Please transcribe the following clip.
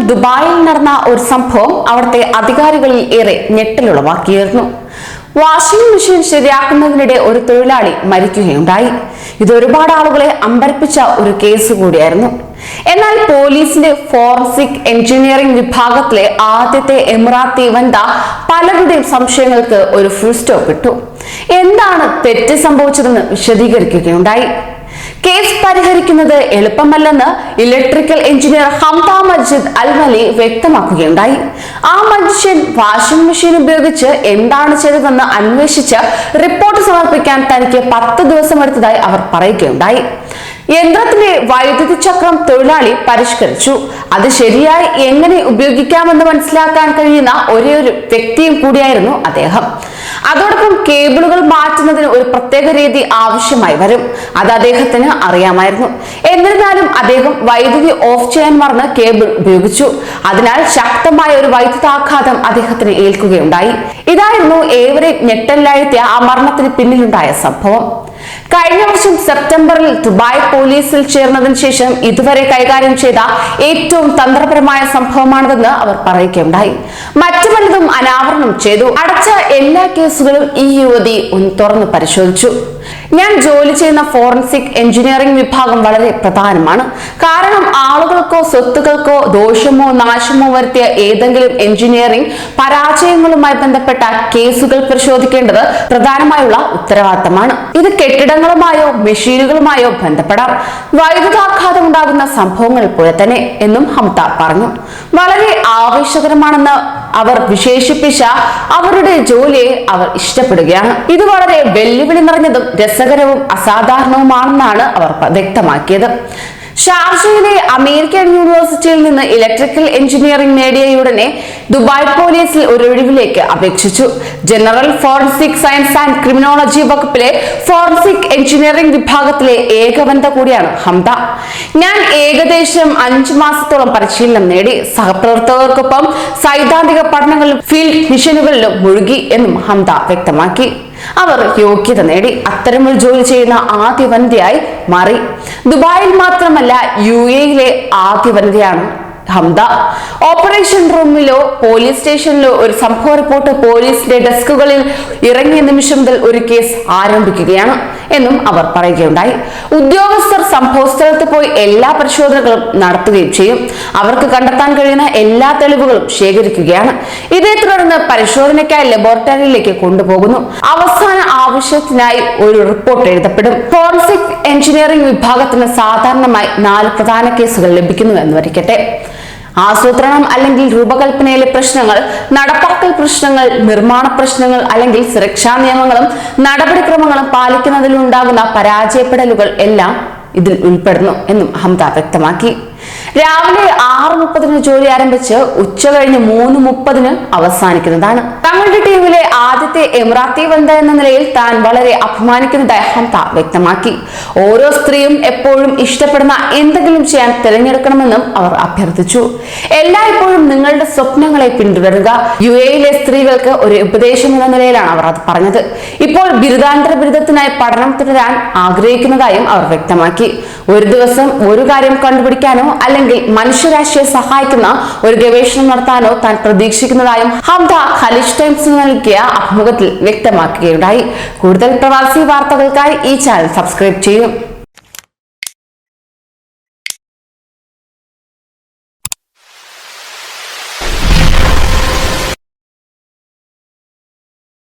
ദുബായിൽ നടന്ന ഒരു സംഭവം അവിടുത്തെ അധികാരികളിൽ ഏറെ ഞെട്ടലുളവാക്കിയിരുന്നു. വാഷിംഗ് മെഷീൻ ശരിയാക്കുന്നതിനിടെ ഒരു തൊഴിലാളി മരിക്കുകയുണ്ടായി. ഇത് ഒരുപാട് ആളുകളെ അമ്പരപ്പിച്ച ഒരു കേസ് കൂടിയായിരുന്നു. എന്നാൽ പോലീസിന്റെ ഫോറൻസിക് എഞ്ചിനീയറിംഗ് വിഭാഗത്തിലെ ആദ്യത്തെ എമിറാത്തി വനിത പലരുടെയും സംശയങ്ങൾക്ക് ഒരു ഫുൾ സ്റ്റോപ്പ് ഇട്ടു. എന്താണ് തെറ്റ് സംഭവിച്ചതെന്ന് വിശദീകരിക്കുകയുണ്ടായി. കേസ് പരിഹരിക്കുന്നത് എളുപ്പമല്ലെന്ന് electrical engineer Hamda Majid Almali വ്യക്തമാക്കുകയുണ്ടായി. ആ മനുഷ്യൻ വാഷിംഗ് മെഷീൻ ഉപയോഗിച്ച് എന്താണ് ചെയ്തതെന്ന് അന്വേഷിച്ച് റിപ്പോർട്ട് സമർപ്പിക്കാൻ തനിക്ക് പത്ത് ദിവസം എടുത്തതായി അവർ പറയുകയുണ്ടായി. യന്ത്രത്തിലെ വൈദ്യുതി ചക്രം തൊഴിലാളി പരിഷ്കരിച്ചു. അത് ശരിയായി എങ്ങനെ ഉപയോഗിക്കാമെന്ന് മനസ്സിലാക്കാൻ കഴിയുന്ന ഒരേ ഒരു വ്യക്തിയും കൂടിയായിരുന്നു അദ്ദേഹം. അതോടൊപ്പം കേബിളുകൾ മാറ്റുന്നതിന് ഒരു പ്രത്യേക രീതി ആവശ്യമായി വരും. അത് അദ്ദേഹത്തിന് അറിയാമായിരുന്നു. എന്നിരുന്നാലും അദ്ദേഹം വൈദ്യുതി ഓഫ് ചെയ്യാൻ മറന്ന് കേബിൾ ഉപയോഗിച്ചു. അതിനാൽ ശക്തമായ ഒരു വൈദ്യുതാഘാതം അദ്ദേഹത്തിന് ഏൽക്കുകയുണ്ടായി. ഇതായിരുന്നു ഏവരെ ഞെട്ടലിലായെത്തിയ ആ മരണത്തിന് പിന്നിലുണ്ടായ സംഭവം. കഴിഞ്ഞ വർഷം സെപ്റ്റംബറിൽ ദുബായ് പോലീസിൽ ചേർന്നതിന് ശേഷം ഇതുവരെ കൈകാര്യം ചെയ്ത ഏറ്റവും തന്ത്രപരമായ സംഭവമാണിതെന്ന് അവർ പറയുകയുണ്ടായി. മറ്റു പലതും അനാവരണം ചെയ്തു. അടച്ച എല്ലാ കേസുകളും ഈ യുവതി തുറന്നു പരിശോധിച്ചു. ഞാൻ ജോലി ചെയ്യുന്ന ഫോറൻസിക് എഞ്ചിനീയറിംഗ് വിഭാഗം വളരെ പ്രധാനമാണ്. കാരണം ആളുകൾക്കോ സ്വത്തുക്കൾക്കോ ദോഷമോ നാശമോ വരുത്തിയ ഏതെങ്കിലും എഞ്ചിനീയറിംഗ് പരാജയങ്ങളുമായി ബന്ധപ്പെട്ട കേസുകൾ പരിശോധിക്കേണ്ടത് പ്രധാനമായുള്ള ഉത്തരവാദിത്തമാണ്. ഇത് കെട്ടിടങ്ങളുമായോ മെഷീനുകളുമായോ ബന്ധപ്പെടാം. വൈദ്യുതാഘാതം ഉണ്ടാകുന്ന സംഭവങ്ങൾ പോലെ തന്നെ എന്നും ഹംത പറഞ്ഞു. വളരെ ആവേശകരമാണെന്ന് അവർ വിശേഷിപ്പിച്ച അവരുടെ ജോലിയെ അവർ ഇഷ്ടപ്പെടുകയാണ്. ഇത് വളരെ വെല്ലുവിളി നിറഞ്ഞതും രസകരവും അസാധാരണവുമാണെന്നാണ് അവർ വ്യക്തമാക്കിയത്. ഷാർജയിലെ അമേരിക്കൻ യൂണിവേഴ്സിറ്റിയിൽ നിന്ന് ഇലക്ട്രിക്കൽ എഞ്ചിനീയറിംഗ് നേടിയയുടനെ ദുബായ് പോലീസിൽ ഒരു ഒഴിവിലേക്ക് അപേക്ഷിച്ചു. General forensic science and criminology വകുപ്പിലെ ഫോറൻസിക് എഞ്ചിനീയറിംഗ് വിഭാഗത്തിലെ ഏക വനിത കൂടിയാണ് ഹംദ. ഞാൻ ഏകദേശം അഞ്ചു മാസത്തോളം പരിശീലനം നേടി. സഹപ്രവർത്തകർക്കൊപ്പം സൈദ്ധാന്തിക പഠനങ്ങളിലും ഫീൽഡ് മിഷനുകളിലും മുഴുകി എന്നും ഹംദ വ്യക്തമാക്കി. അവർ യോഗ്യത നേടി. അത്തരമൊരു ജോലി ചെയ്യുന്ന ആദ്യ വനിതയായി മാറി. ദുബായിൽ മാത്രമല്ല യു എയിലെ ആദ്യ വനിതയാണ് ഹംദ. ഓപ്പറേഷൻ റൂമിലോ പോലീസ് സ്റ്റേഷനിലോ ഒരു സംഭവ റിപ്പോർട്ട് പോലീസിന്റെ ഡെസ്കുകളിൽ ഇറങ്ങിയ നിമിഷം മുതൽ ഒരു കേസ് ആരംഭിക്കുകയാണ് എന്നും അവർ പറയുകയുണ്ടായി. ഉദ്യോഗസ്ഥർ സംഭവ സ്ഥലത്ത് പോയി എല്ലാ പരിശോധനകളും നടത്തുകയും ചെയ്യും. അവർക്ക് കണ്ടെത്താൻ കഴിയുന്ന എല്ലാ തെളിവുകളും ശേഖരിക്കുകയാണ്. ഇതേ തുടർന്ന് പരിശോധനയ്ക്കായി ലബോറട്ടറിയിലേക്ക് കൊണ്ടുപോകുന്നു. അവസാന ആവശ്യത്തിനായി ഒരു റിപ്പോർട്ട് എഴുതപ്പെടും. ഫോറൻസിക് എഞ്ചിനീയറിംഗ് വിഭാഗത്തിന് സാധാരണമായി നാല് പ്രധാന കേസുകൾ ലഭിക്കുന്നു എന്ന് വരിക്കട്ടെ ആസൂത്രണം അല്ലെങ്കിൽ രൂപകൽപ്പനയിലെ പ്രശ്നങ്ങൾ നടപ്പാക്കൽ പ്രശ്നങ്ങൾ നിർമ്മാണ പ്രശ്നങ്ങൾ അല്ലെങ്കിൽ സുരക്ഷാ നിയമങ്ങളും നടപടിക്രമങ്ങളും പാലിക്കുന്നതിലുണ്ടാകുന്ന പരാജയപ്പെടലുകൾ എല്ലാം ഇതിൽ ഉൾപ്പെടുന്നു എന്നും ഹംദ വ്യക്തമാക്കി. രാവിലെ ആറ് മുപ്പതിന് ജോലി ആരംഭിച്ച് ഉച്ച കഴിഞ്ഞ് മൂന്ന് മുപ്പതിന് അവസാനിക്കുന്നതാണ്. തങ്ങളുടെ ടീമിലെ ആദ്യത്തെ എമിറാത്തി വനിത എന്ന നിലയിൽ താൻ വളരെ അഭിമാനിക്കുന്നതായി ഹംത വ്യക്തമാക്കി. ഓരോ സ്ത്രീയും എപ്പോഴും ഇഷ്ടപ്പെടുന്ന എന്തെങ്കിലും ചെയ്യാൻ തിരഞ്ഞെടുക്കണമെന്നും അവർ അഭ്യർത്ഥിച്ചു. എല്ലായ്പ്പോഴും നിങ്ങളുടെ സ്വപ്നങ്ങളെ പിന്തുടരുക. യു എയിലെ സ്ത്രീകൾക്ക് ഒരു ഉപദേശം എന്ന നിലയിലാണ് അവർ അത് പറഞ്ഞത്. ഇപ്പോൾ ബിരുദാന്തര ബിരുദത്തിനായി പഠനം തുടരാൻ ആഗ്രഹിക്കുന്നതായും അവർ വ്യക്തമാക്കി. ഒരു ദിവസം ഒരു കാര്യം കണ്ടുപിടിക്കാനോ അല്ലെങ്കിൽ മനുഷ്യരാശിയെ സഹായിക്കുന്ന ഒരു ഗവേഷണം നടത്താനോ താൻ പ്രതീക്ഷിക്കുന്നതായും ഹംദ ഖലിഷ് ടൈംസിന് നൽകിയ അഭിമുഖത്തിൽ വ്യക്തമാക്കുകയുണ്ടായി. കൂടുതൽ പ്രവാസി വാർത്തകൾക്കായി ഈ ചാനൽ സബ്സ്ക്രൈബ് ചെയ്യും.